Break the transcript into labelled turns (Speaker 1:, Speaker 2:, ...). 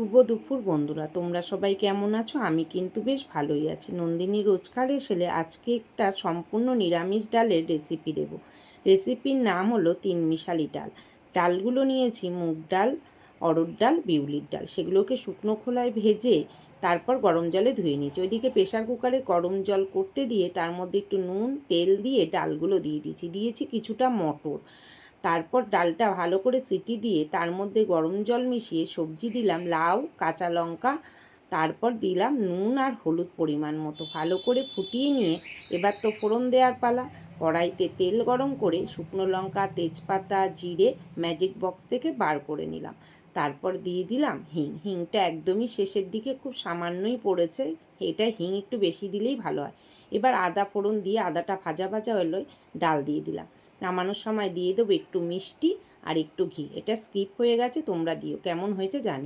Speaker 1: শুভ দুপুর বন্ধুরা, তোমরা সবাই কেমন আছো? আমি কিন্তু বেশ ভালোই আছি। নন্দিনী রোজকার এসেলে আজকে একটা সম্পূর্ণ নিরামিষ ডালের রেসিপি দেব। রেসিপির নাম হলো তিন মিশালি ডাল। ডালগুলো নিয়েছি মুগ ডাল অরড় ডাল, বিউলির ডাল। সেগুলোকে শুকনো খোলায় ভেজে তারপর গরম জলে ধুয়ে নিয়েছি। ওইদিকে প্রেশার কুকারে গরম জল করতে দিয়ে তার মধ্যে একটু নুন, তেল দিয়ে ডালগুলো দিয়ে দিয়েছি। দিয়েছি কিছুটা মটর। তারপর ডালটা ভালো করে সিটি দিয়ে তার মধ্যে গরম জল মিশিয়ে সবজি দিলাম, লাউ, কাঁচা লঙ্কা। তারপর দিলাম নুন আর হলুদ পরিমাণ মতো। ভালো করে ফুটিয়ে নিয়ে এবার তো ফোড়ন দেওয়ার পালা। কড়াইতে তেল গরম করে শুকনো লঙ্কা, তেজপাতা, জিরে ম্যাজিক বক্স থেকে বার করে নিলাম। তারপর দিয়ে দিলাম হিং। হিংটা একদমই শেষের দিকে খুব সামান্যই পড়েছে। এটা হিং একটু বেশি দিলেই ভালো হয়। এবার আদা ফোড়ন দিয়ে আদাটা ভাজা ভাজা হলো ডাল দিয়ে দিলাম। নামানোর সময় দিয়ে দেবো একটু মিষ্টি আর একটু ঘি। এটা স্কিপ হয়ে গেছে, তোমরা দিও। কেমন হয়েছে জানি